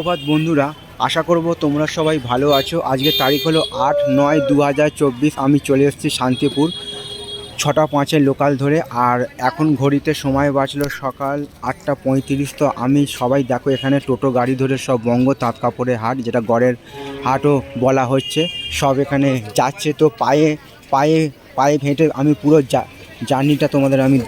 ধন্যবাদ বন্ধুরা। আশা করব তোমরা সবাই ভালো আছো। আজকে তারিখ হলো আট নয় দু আমি চলে এসেছি শান্তিপুর, ছটা পাঁচের লোকাল ধরে। আর এখন ঘড়িতে সময় বাঁচলো সকাল আটটা পঁয়ত্রিশ। তো আমি সবাই দেখো, এখানে টোটো, গাড়ি ধরে সব বঙ্গ তাঁত কাপড়ের হাট, যেটা গড়ের হাটও বলা হচ্ছে। সব এখানে যাচ্ছে তো পায়ে পায়ে পায়ে হেঁটে আমি পুরো যা জার্নিটা তোমাদের আমি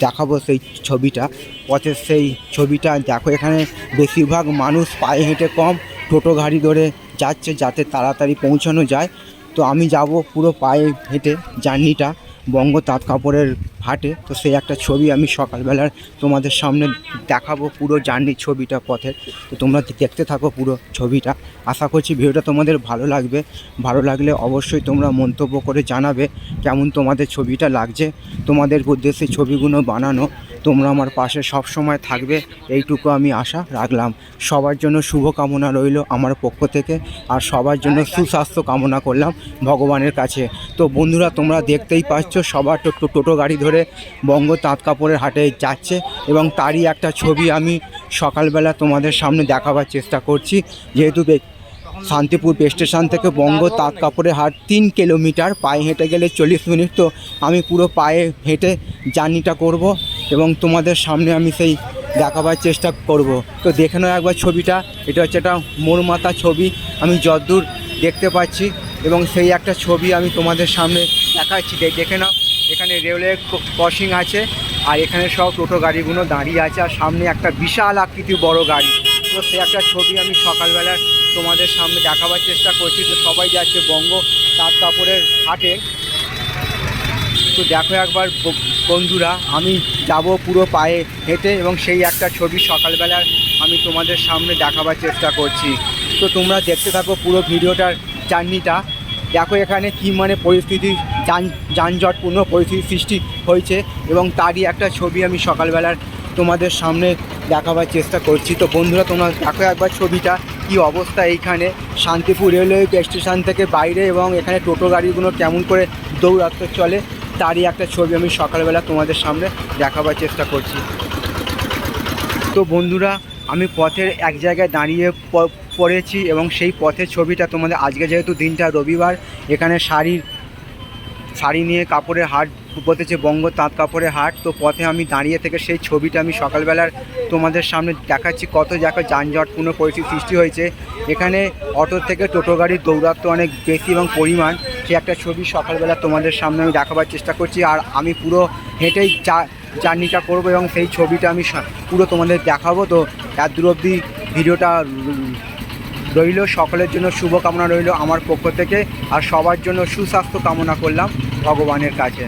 দেখাবো সেই ছবিটা, পথের সেই ছবিটা। দেখো এখানে বেশিরভাগ মানুষ পায়ে হেঁটে কম টোটো গাড়ি ধরে যাচ্ছে যাতে তাড়াতাড়ি পৌঁছানো যায়। তো আমি যাব পুরো পায়ে হেঁটে জার্নিটা। বঙ্গ তাঁত কাপড়ের হাটে তো সেই একটা ছবি আমি সকালবেলার তোমাদের সামনে দেখাবো পুরো জার্নির ছবিটা, পথের। তো তোমরা দেখতে থাকো পুরো ছবিটা। আশা করছি ভিডিওটা তোমাদের ভালো লাগবে। ভালো লাগলে অবশ্যই তোমরা মন্তব্য করে জানাবে কেমন তোমাদের ছবিটা লাগছে। তোমাদের উদ্দেশ্যে ছবিগুলো বানানো, তোমরা আমার পাশে সব সময় থাকবে, এইটুকু আমি আশা রাখলাম। সবার জন্য শুভ কামনা রইল আমার পক্ষ থেকে, আর সবার জন্য সুস্বাস্থ্য কামনা করলাম ভগবানের কাছে। তো বন্ধুরা, তোমরা দেখতেই পাচ্ছ সবার টোটো গাড়ি ধরে বঙ্গ তাঁত কাপড়ের হাটে যাচ্ছে এবং তারই একটা ছবি আমি সকালবেলা তোমাদের সামনে দেখাবার চেষ্টা করছি। যেহেতু শান্তিপুর স্টেশন থেকে বঙ্গ তাঁত কাপড়ের হাট তিন কিলোমিটার, পায়ে হেঁটে গেলে চল্লিশ মিনিট, তো আমি পুরো পায়ে হেঁটে জার্নিটা করব এবং তোমাদের সামনে আমি সেই দেখাবার চেষ্টা করব। তো দেখে নাও একবার ছবিটা, এটা হচ্ছে একটা মোর মাথা ছবি, আমি যদ্দূর দেখতে পাচ্ছি এবং সেই একটা ছবি আমি তোমাদের সামনে দেখাচ্ছি। দেখে নাও। এখানে রেলওয়ে ক্রসিং আছে, আর এখানে সব টোটো গাড়িগুলো দাঁড়িয়ে আছে, আর সামনে একটা বিশাল আকৃতির বড় গাড়ি। তো সে একটা ছবি আমি সকালবেলা তোমাদের সামনে দেখাবার চেষ্টা করছি, তো সবাই যাচ্ছে বঙ্গ তাঁত কাপড়ের হাটে। তো দেখো একবার বন্ধুরা, আমি যাব পুরো পায়ে হেঁটে এবং সেই একটা ছবি সকালবেলার আমি তোমাদের সামনে দেখাবার চেষ্টা করছি। তো তোমরা দেখতে থাকো পুরো ভিডিওটার জার্নিটা। দেখো এখানে কী মানে পরিস্থিতি যান যানজটপূর্ণ পরিস্থিতির সৃষ্টি হয়েছে এবং তারই একটা ছবি আমি সকালবেলার তোমাদের সামনে দেখাবার চেষ্টা করছি। তো বন্ধুরা, তোমরা দেখো একবার ছবিটা, কি অবস্থা এইখানে। শান্তিপুর রেলওয়ে স্টেশন থেকে বাইরে এবং এখানে টোটো গাড়িগুলো কেমন করে দৌড়াতে চলে, তারই একটা ছবি আমি সকালবেলা তোমাদের সামনে দেখাবার চেষ্টা করছি। তো বন্ধুরা, আমি পথের এক জায়গায় দাঁড়িয়ে পড়েছি এবং সেই পথের ছবিটা তোমাদের, আজকে যেহেতু দিনটা রবিবার, এখানে শাড়ির শাড়ি নিয়ে কাপড়ের হাট বসেছে বঙ্গ তাঁত কাপড়ের হাট। তো পথে আমি দাঁড়িয়ে থেকে সেই ছবিটা আমি সকালবেলার তোমাদের সামনে দেখাচ্ছি, কত জায়গায় যানজটপূর্ণ পরিস্থিতি সৃষ্টি হয়েছে। এখানে অটো থেকে টোটো গাড়ির দৌরাত্ম অনেক বেশি এবং পরিমাণ। সে একটা ছবি সকালবেলা তোমাদের সামনে আমি দেখাবার চেষ্টা করছি আর আমি পুরো হেঁটেই চা, জার্নিটা করব এবং সেই ছবিটা আমি পুরো তোমাদের দেখাবো। তো এত দূর অবধি ভিডিওটা রইল, সকলের জন্য শুভকামনা রইল আমার পক্ষ থেকে আর সবার জন্য সুস্বাস্থ্য কামনা করলাম ভগবানের কাছে।